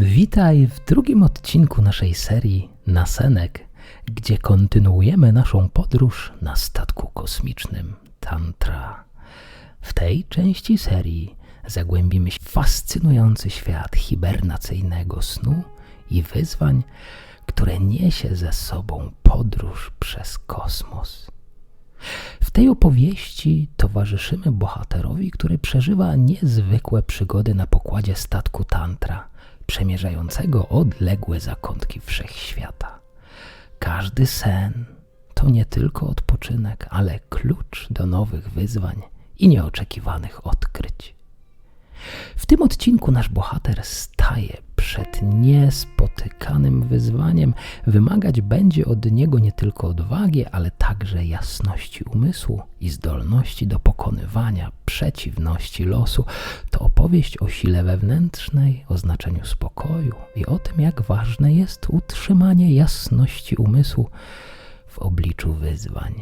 Witaj w drugim odcinku naszej serii Nasenek, gdzie kontynuujemy naszą podróż na statku kosmicznym Tantra. W tej części serii zagłębimy się w fascynujący świat hibernacyjnego snu i wyzwań, które niesie ze sobą podróż przez kosmos. W tej opowieści towarzyszymy bohaterowi, który przeżywa niezwykłe przygody na pokładzie statku Tantra, przemierzającego odległe zakątki wszechświata. Każdy sen to nie tylko odpoczynek, ale klucz do nowych wyzwań i nieoczekiwanych odkryć. W tym odcinku nasz bohater staje przed niespotykanym wyzwaniem. Wymagać będzie od niego nie tylko odwagi, ale także jasności umysłu i zdolności do pokonywania przeciwności losu. To opowieść o sile wewnętrznej, o znaczeniu spokoju i o tym, jak ważne jest utrzymanie jasności umysłu w obliczu wyzwań.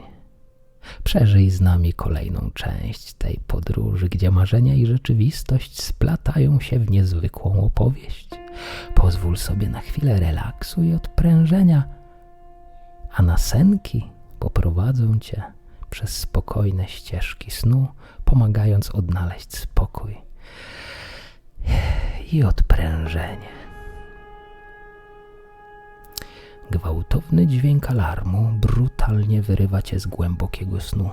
Przeżyj z nami kolejną część tej podróży, gdzie marzenia i rzeczywistość splatają się w niezwykłą opowieść. Pozwól sobie na chwilę relaksu i odprężenia, a nasenki poprowadzą cię przez spokojne ścieżki snu, pomagając odnaleźć spokój i odprężenie. Gwałtowny dźwięk alarmu brutalnie wyrywa cię z głębokiego snu.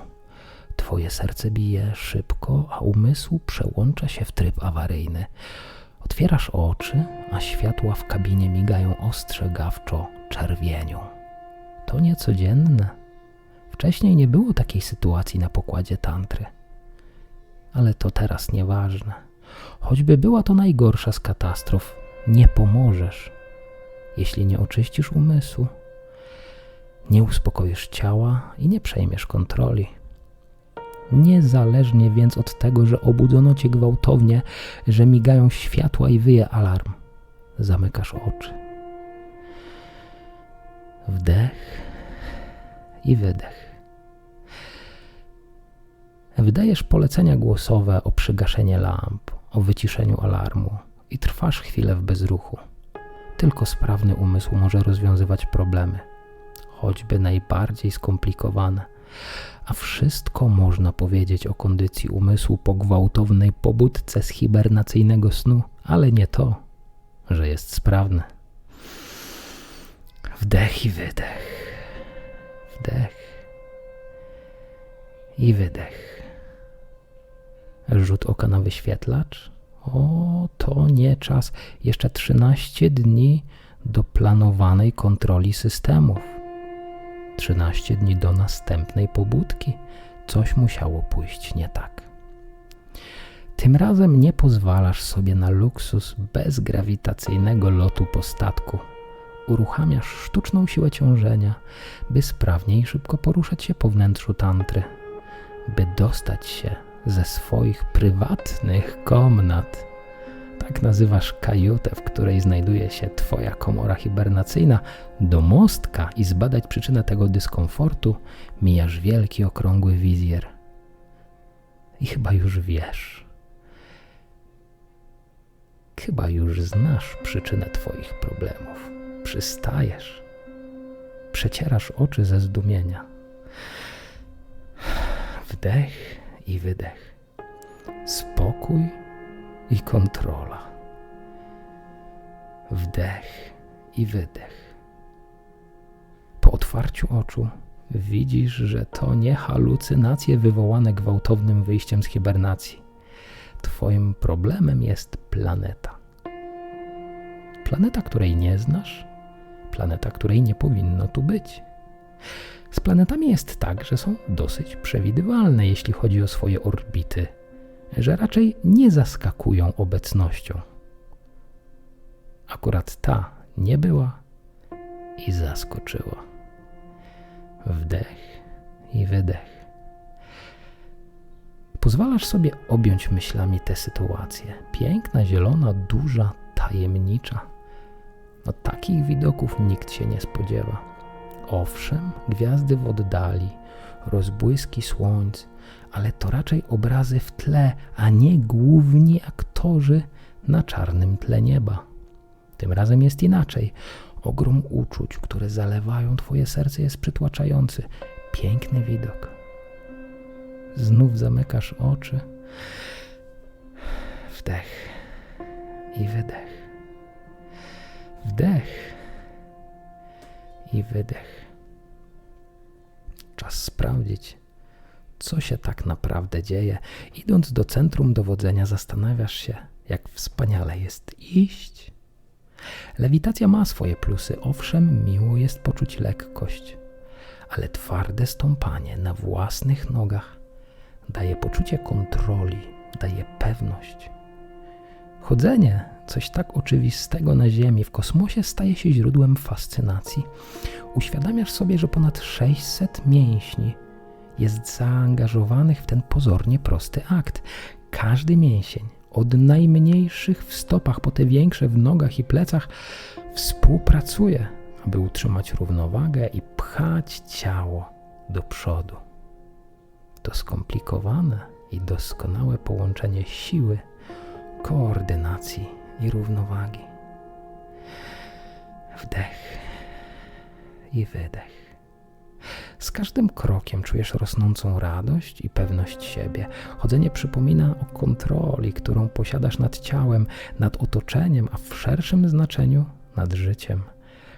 Twoje serce bije szybko, a umysł przełącza się w tryb awaryjny. Otwierasz oczy, a światła w kabinie migają ostrzegawczo czerwienią. To niecodzienne. Wcześniej nie było takiej sytuacji na pokładzie tantry. Ale to teraz nieważne. Choćby była to najgorsza z katastrof, nie pomożesz jeśli nie oczyścisz umysłu, nie uspokoisz ciała i nie przejmiesz kontroli. Niezależnie więc od tego, że obudzono cię gwałtownie, że migają światła i wyje alarm, zamykasz oczy. Wdech i wydech. Wydajesz polecenia głosowe o przygaszenie lamp, o wyciszeniu alarmu i trwasz chwilę w bezruchu. Tylko sprawny umysł może rozwiązywać problemy, choćby najbardziej skomplikowane. A wszystko można powiedzieć o kondycji umysłu po gwałtownej pobudce z hibernacyjnego snu, ale nie to, że jest sprawny. Wdech i wydech. Wdech i wydech. Rzut oka na wyświetlacz o, to nie czas. Jeszcze 13 dni do planowanej kontroli systemów. 13 dni do następnej pobudki. Coś musiało pójść nie tak. Tym razem nie pozwalasz sobie na luksus bezgrawitacyjnego lotu po statku. Uruchamiasz sztuczną siłę ciążenia, by sprawnie i szybko poruszać się po wnętrzu tantry, by dostać się ze swoich prywatnych komnat. Tak nazywasz kajutę, w której znajduje się Twoja komora hibernacyjna, do mostka i zbadać przyczynę tego dyskomfortu mijasz wielki okrągły wizjer. I chyba już wiesz. Chyba już znasz przyczynę Twoich problemów. Przystajesz. Przecierasz oczy ze zdumienia. Wdech i wydech. Spokój i kontrola. Wdech i wydech. Po otwarciu oczu widzisz, że to nie halucynacje wywołane gwałtownym wyjściem z hibernacji. Twoim problemem jest planeta. Planeta, której nie znasz, planeta, której nie powinno tu być. Z planetami jest tak, że są dosyć przewidywalne, jeśli chodzi o swoje orbity, że raczej nie zaskakują obecnością. Akurat ta nie była i zaskoczyła. Wdech i wydech. Pozwalasz sobie objąć myślami tę sytuację. Piękna, zielona, duża, tajemnicza. No takich widoków nikt się nie spodziewa. Owszem, gwiazdy w oddali, rozbłyski słońc, ale to raczej obrazy w tle, a nie główni aktorzy na czarnym tle nieba. Tym razem jest inaczej. Ogrom uczuć, które zalewają twoje serce, jest przytłaczający. Piękny widok. Znów zamykasz oczy. Wdech i wydech. Wdech i wydech. Czas sprawdzić, co się tak naprawdę dzieje. Idąc do centrum dowodzenia, zastanawiasz się, jak wspaniale jest iść. Lewitacja ma swoje plusy, owszem, miło jest poczuć lekkość, ale twarde stąpanie na własnych nogach daje poczucie kontroli, daje pewność. Chodzenie, coś tak oczywistego na Ziemi, w kosmosie staje się źródłem fascynacji. Uświadamiasz sobie, że ponad 600 mięśni jest zaangażowanych w ten pozornie prosty akt. Każdy mięsień, od najmniejszych w stopach po te większe w nogach i plecach, współpracuje, aby utrzymać równowagę i pchać ciało do przodu. To skomplikowane i doskonałe połączenie siły, koordynacji i równowagi. Wdech i wydech. Z każdym krokiem czujesz rosnącą radość i pewność siebie. Chodzenie przypomina o kontroli, którą posiadasz nad ciałem, nad otoczeniem, a w szerszym znaczeniu nad życiem.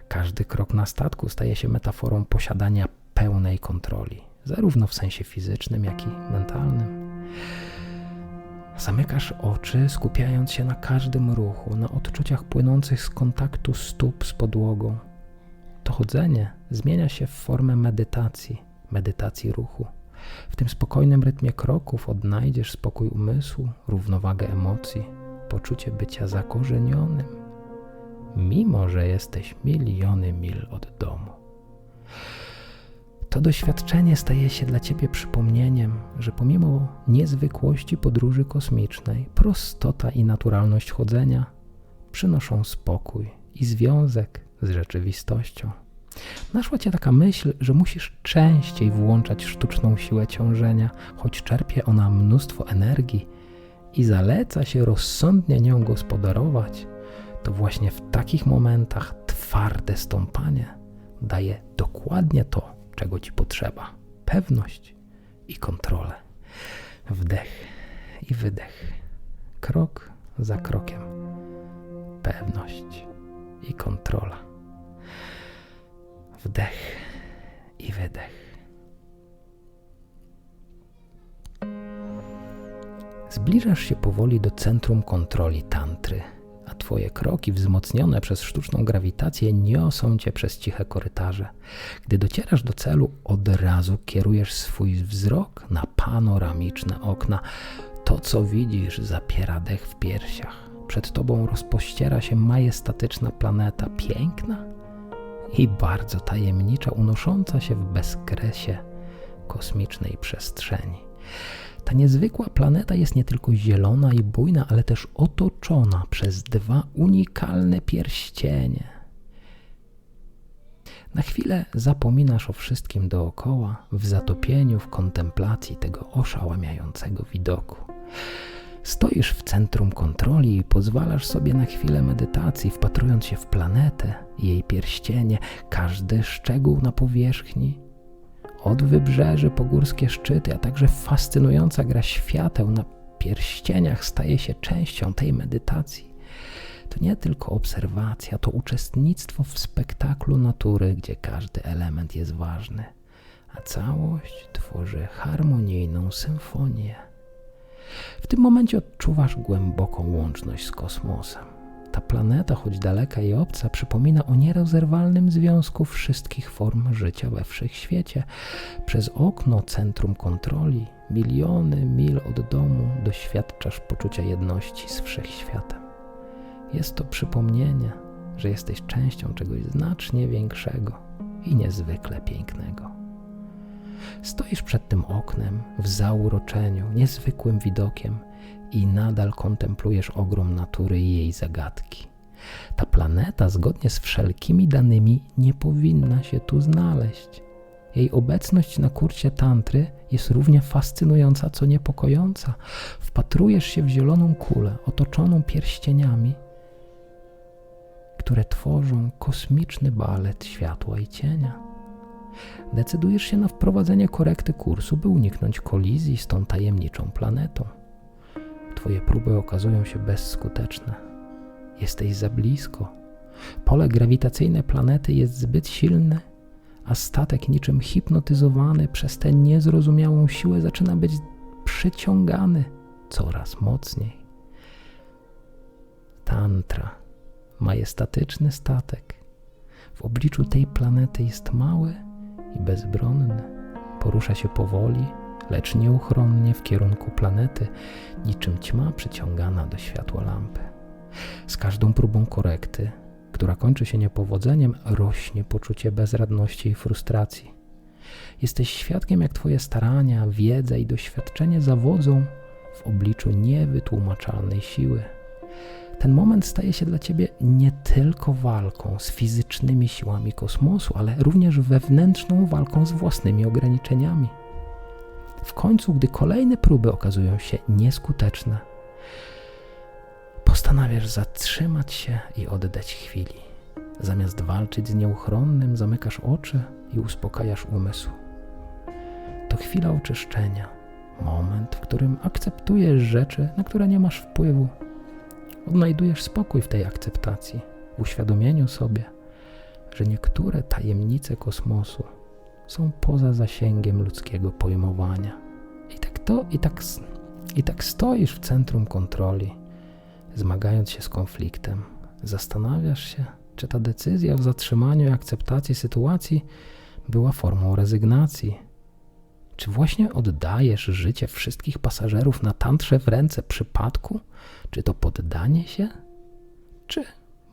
Każdy krok na statku staje się metaforą posiadania pełnej kontroli, zarówno w sensie fizycznym, jak i mentalnym. Zamykasz oczy, skupiając się na każdym ruchu, na odczuciach płynących z kontaktu stóp z podłogą. To chodzenie zmienia się w formę medytacji, medytacji ruchu. W tym spokojnym rytmie kroków odnajdziesz spokój umysłu, równowagę emocji, poczucie bycia zakorzenionym, mimo że jesteś miliony mil od domu. To doświadczenie staje się dla ciebie przypomnieniem, że pomimo niezwykłości podróży kosmicznej, prostota i naturalność chodzenia przynoszą spokój i związek z rzeczywistością. Naszła cię taka myśl, że musisz częściej włączać sztuczną siłę ciążenia, choć czerpie ona mnóstwo energii i zaleca się rozsądnie nią gospodarować, to właśnie w takich momentach twarde stąpanie daje dokładnie to, czego ci potrzeba: pewność i kontrolę. Wdech i wydech, krok za krokiem. Pewność i kontrola. Wdech i wydech. Zbliżasz się powoli do centrum kontroli tantry, a twoje kroki, wzmocnione przez sztuczną grawitację, niosą cię przez ciche korytarze. Gdy docierasz do celu, od razu kierujesz swój wzrok na panoramiczne okna. To, co widzisz, zapiera dech w piersiach. Przed tobą rozpościera się majestatyczna planeta, piękna i bardzo tajemnicza, unosząca się w bezkresie kosmicznej przestrzeni. Ta niezwykła planeta jest nie tylko zielona i bujna, ale też otoczona przez dwa unikalne pierścienie. Na chwilę zapominasz o wszystkim dookoła, w zatopieniu, w kontemplacji tego oszałamiającego widoku. Stoisz w centrum kontroli i pozwalasz sobie na chwilę medytacji, wpatrując się w planetę, jej pierścienie, każdy szczegół na powierzchni. Od wybrzeży po górskie szczyty, a także fascynująca gra świateł na pierścieniach staje się częścią tej medytacji. To nie tylko obserwacja, to uczestnictwo w spektaklu natury, gdzie każdy element jest ważny, a całość tworzy harmonijną symfonię. W tym momencie odczuwasz głęboką łączność z kosmosem. Ta planeta, choć daleka i obca, przypomina o nierozerwalnym związku wszystkich form życia we wszechświecie. Przez okno centrum kontroli, miliony mil od domu, doświadczasz poczucia jedności z wszechświatem. Jest to przypomnienie, że jesteś częścią czegoś znacznie większego i niezwykle pięknego. Stoisz przed tym oknem w zauroczeniu, niezwykłym widokiem i nadal kontemplujesz ogrom natury i jej zagadki. Ta planeta, zgodnie z wszelkimi danymi, nie powinna się tu znaleźć. Jej obecność na kurcie tantry jest równie fascynująca, co niepokojąca. Wpatrujesz się w zieloną kulę otoczoną pierścieniami, które tworzą kosmiczny balet światła i cienia. Decydujesz się na wprowadzenie korekty kursu, by uniknąć kolizji z tą tajemniczą planetą. Twoje próby okazują się bezskuteczne. Jesteś za blisko. Pole grawitacyjne planety jest zbyt silne, a statek niczym hipnotyzowany przez tę niezrozumiałą siłę zaczyna być przyciągany coraz mocniej. Tantra, majestatyczny statek, w obliczu tej planety jest mały i bezbronny. Porusza się powoli, lecz nieuchronnie w kierunku planety, niczym ćma przyciągana do światła lampy. Z każdą próbą korekty, która kończy się niepowodzeniem, rośnie poczucie bezradności i frustracji. Jesteś świadkiem, jak Twoje starania, wiedza i doświadczenie zawodzą w obliczu niewytłumaczalnej siły. Ten moment staje się dla Ciebie nie tylko walką z fizycznymi siłami kosmosu, ale również wewnętrzną walką z własnymi ograniczeniami. W końcu, gdy kolejne próby okazują się nieskuteczne, postanawiasz zatrzymać się i oddać chwili. Zamiast walczyć z nieuchronnym, zamykasz oczy i uspokajasz umysł. To chwila oczyszczenia, moment, w którym akceptujesz rzeczy, na które nie masz wpływu. Odnajdujesz spokój w tej akceptacji, uświadomieniu sobie, że niektóre tajemnice kosmosu są poza zasięgiem ludzkiego pojmowania. I tak to, i tak, i tak stoisz w centrum kontroli, zmagając się z konfliktem. Zastanawiasz się, czy ta decyzja w zatrzymaniu i akceptacji sytuacji była formą rezygnacji. Czy właśnie oddajesz życie wszystkich pasażerów na tantrze w ręce przypadku? Czy to poddanie się? Czy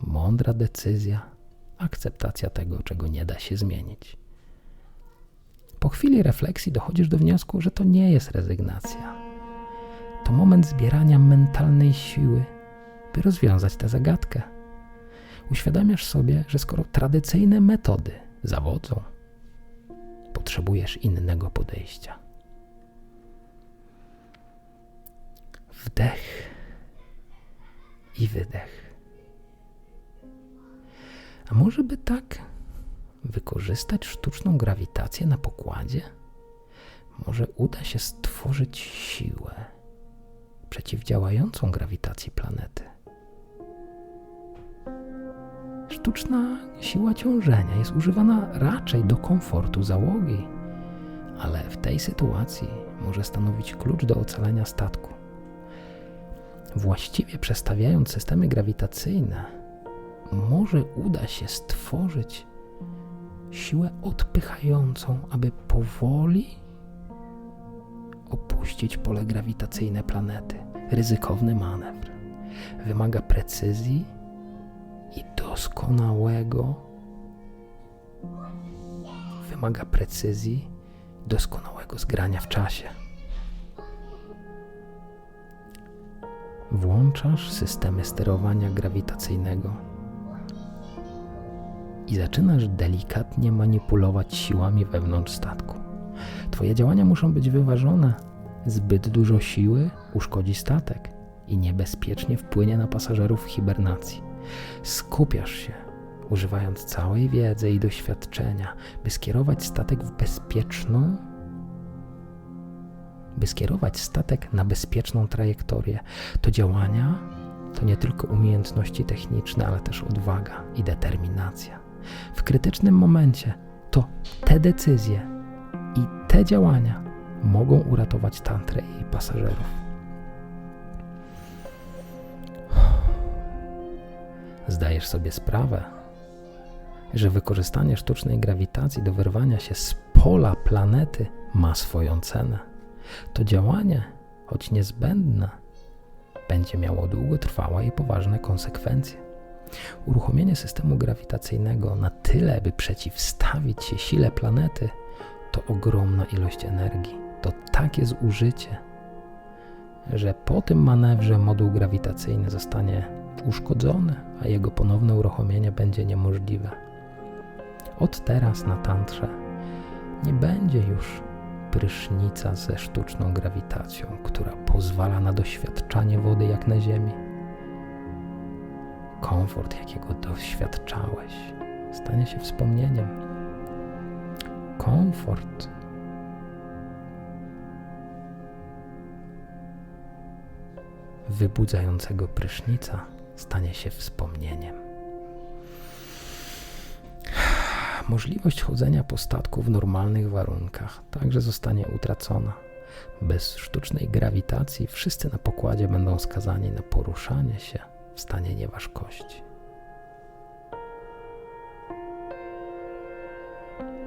mądra decyzja, akceptacja tego, czego nie da się zmienić? Po chwili refleksji dochodzisz do wniosku, że to nie jest rezygnacja. To moment zbierania mentalnej siły, by rozwiązać tę zagadkę. Uświadamiasz sobie, że skoro tradycyjne metody zawodzą, potrzebujesz innego podejścia. Wdech i wydech. A może by tak wykorzystać sztuczną grawitację na pokładzie? Może uda się stworzyć siłę przeciwdziałającą grawitacji planety. Sztuczna siła ciążenia jest używana raczej do komfortu załogi, ale w tej sytuacji może stanowić klucz do ocalenia statku. Właściwie przestawiając systemy grawitacyjne, może uda się stworzyć siłę odpychającą, aby powoli opuścić pole grawitacyjne planety. Ryzykowny manewr wymaga precyzji i doskonałego wymaga precyzji, doskonałego zgrania w czasie. Włączasz systemy sterowania grawitacyjnego i zaczynasz delikatnie manipulować siłami wewnątrz statku. Twoje działania muszą być wyważone. Zbyt dużo siły uszkodzi statek i niebezpiecznie wpłynie na pasażerów w hibernacji. Skupiasz się, używając całej wiedzy i doświadczenia, by skierować statek w bezpieczną, by skierować statek na bezpieczną trajektorię. To działania to nie tylko umiejętności techniczne, ale też odwaga i determinacja. W krytycznym momencie to te decyzje i te działania mogą uratować tantrę i jej pasażerów. Zdajesz sobie sprawę, że wykorzystanie sztucznej grawitacji do wyrwania się z pola planety ma swoją cenę. To działanie, choć niezbędne, będzie miało długotrwałe i poważne konsekwencje. Uruchomienie systemu grawitacyjnego na tyle, by przeciwstawić się sile planety, to ogromna ilość energii. To takie zużycie, że po tym manewrze moduł grawitacyjny zostanie uszkodzony, a jego ponowne uruchomienie będzie niemożliwe. Od teraz na tantrze nie będzie już prysznica ze sztuczną grawitacją, która pozwala na doświadczanie wody jak na Ziemi. komfort, jakiego doświadczałeś, stanie się wspomnieniem. Komfort wybudzającego prysznica stanie się wspomnieniem. Możliwość chodzenia po statku w normalnych warunkach także zostanie utracona. Bez sztucznej grawitacji wszyscy na pokładzie będą skazani na poruszanie się w stanie nieważkości.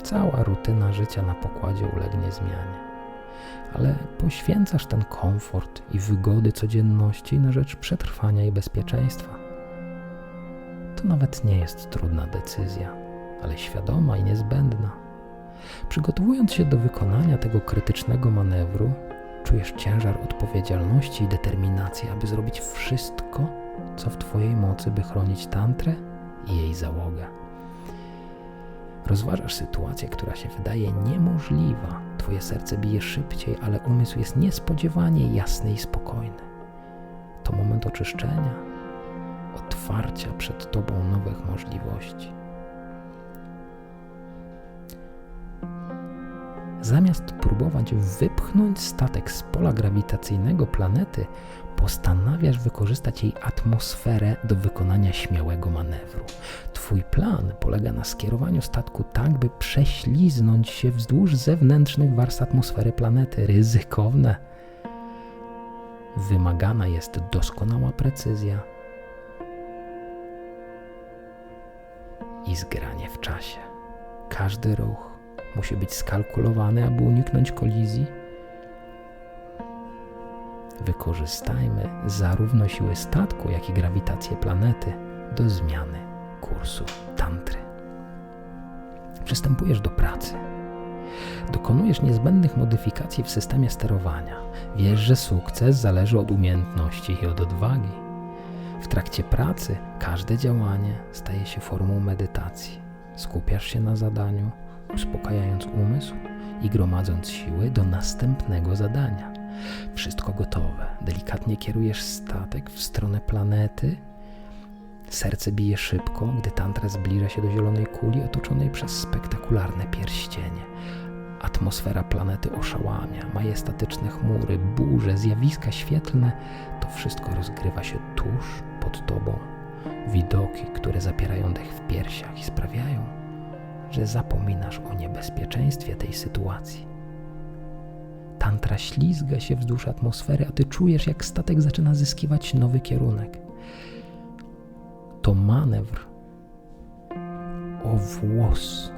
Cała rutyna życia na pokładzie ulegnie zmianie ale poświęcasz ten komfort i wygody codzienności na rzecz przetrwania i bezpieczeństwa. To nawet nie jest trudna decyzja, ale świadoma i niezbędna. Przygotowując się do wykonania tego krytycznego manewru, czujesz ciężar odpowiedzialności i determinacji, aby zrobić wszystko, co w Twojej mocy, by chronić tantrę i jej załogę. Rozważasz sytuację, która się wydaje niemożliwa. Twoje serce bije szybciej, ale umysł jest niespodziewanie jasny i spokojny. To moment oczyszczenia, otwarcia przed Tobą nowych możliwości. Zamiast próbować wypchnąć statek z pola grawitacyjnego planety, postanawiasz wykorzystać jej atmosferę do wykonania śmiałego manewru. Twój plan polega na skierowaniu statku tak, by prześliznąć się wzdłuż zewnętrznych warstw atmosfery planety. Ryzykowne. Wymagana jest doskonała precyzja i zgranie w czasie. Każdy ruch musi być skalkulowany, aby uniknąć kolizji. Wykorzystajmy zarówno siły statku, jak i grawitację planety do zmiany kursu tantry. Przystępujesz do pracy. Dokonujesz niezbędnych modyfikacji w systemie sterowania. Wiesz, że sukces zależy od umiejętności i od odwagi. W trakcie pracy każde działanie staje się formą medytacji. Skupiasz się na zadaniu, uspokajając umysł i gromadząc siły do następnego zadania. Wszystko gotowe. Delikatnie kierujesz statek w stronę planety. Serce bije szybko, gdy tantra zbliża się do zielonej kuli otoczonej przez spektakularne pierścienie. Atmosfera planety oszałamia, majestatyczne chmury, burze, zjawiska świetlne to wszystko rozgrywa się tuż pod tobą. Widoki, które zapierają dech w piersiach i sprawiają, że zapominasz o niebezpieczeństwie tej sytuacji. Tantra ślizga się wzdłuż atmosfery, a ty czujesz, jak statek zaczyna zyskiwać nowy kierunek. To manewr o włos,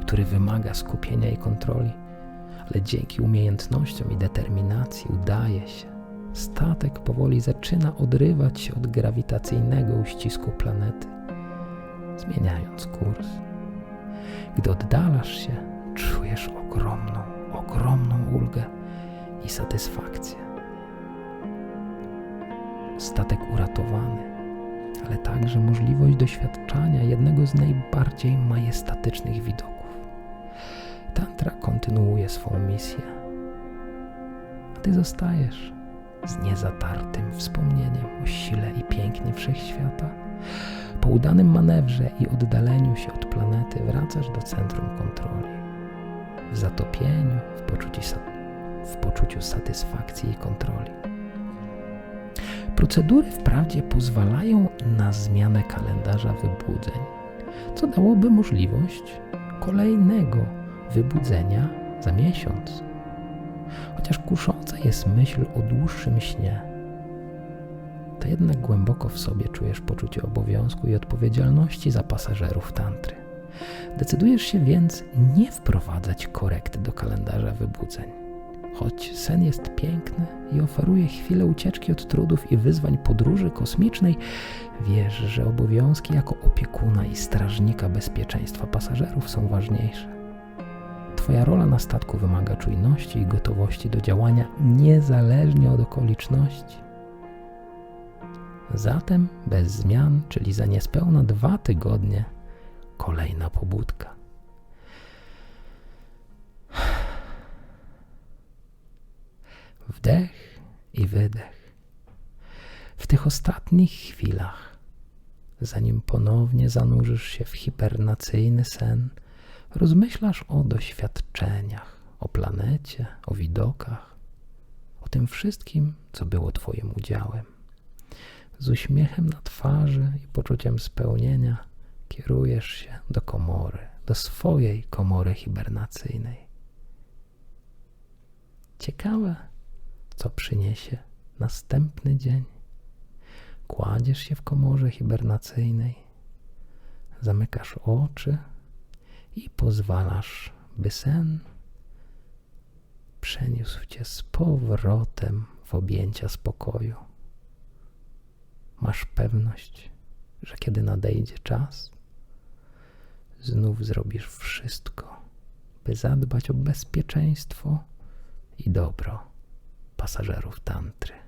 który wymaga skupienia i kontroli, ale dzięki umiejętnościom i determinacji udaje się. Statek powoli zaczyna odrywać się od grawitacyjnego uścisku planety, zmieniając kurs. Gdy oddalasz się, czujesz ogromną, ogromną ulgę i satysfakcję. Statek uratowany, ale także możliwość doświadczania jednego z najbardziej majestatycznych widoków. Tantra kontynuuje swą misję, a ty zostajesz z niezatartym wspomnieniem o sile i pięknie wszechświata po udanym manewrze i oddaleniu się od planety wracasz do centrum kontroli. W zatopieniu, w poczuciu, w poczuciu satysfakcji i kontroli. Procedury wprawdzie pozwalają na zmianę kalendarza wybudzeń, co dałoby możliwość kolejnego wybudzenia za miesiąc. Chociaż kusząca jest myśl o dłuższym śnie, to jednak głęboko w sobie czujesz poczucie obowiązku i odpowiedzialności za pasażerów tantry. Decydujesz się więc nie wprowadzać korekty do kalendarza wybudzeń. Choć sen jest piękny i oferuje chwilę ucieczki od trudów i wyzwań podróży kosmicznej, wiesz, że obowiązki jako opiekuna i strażnika bezpieczeństwa pasażerów są ważniejsze. Twoja rola na statku wymaga czujności i gotowości do działania niezależnie od okoliczności. Zatem bez zmian, czyli za niespełna dwa tygodnie, kolejna pobudka. Wdech i wydech. W tych ostatnich chwilach zanim ponownie zanurzysz się w hibernacyjny sen, rozmyślasz o doświadczeniach, o planecie, o widokach, o tym wszystkim, co było Twoim udziałem. Z uśmiechem na twarzy i poczuciem spełnienia kierujesz się do komory, do swojej komory hibernacyjnej. Ciekawe, co przyniesie następny dzień. Kładziesz się w komorze hibernacyjnej, zamykasz oczy i pozwalasz, by sen przeniósł cię z powrotem w objęcia spokoju. Masz pewność, że kiedy nadejdzie czas, znów zrobisz wszystko, by zadbać o bezpieczeństwo i dobro pasażerów tantry.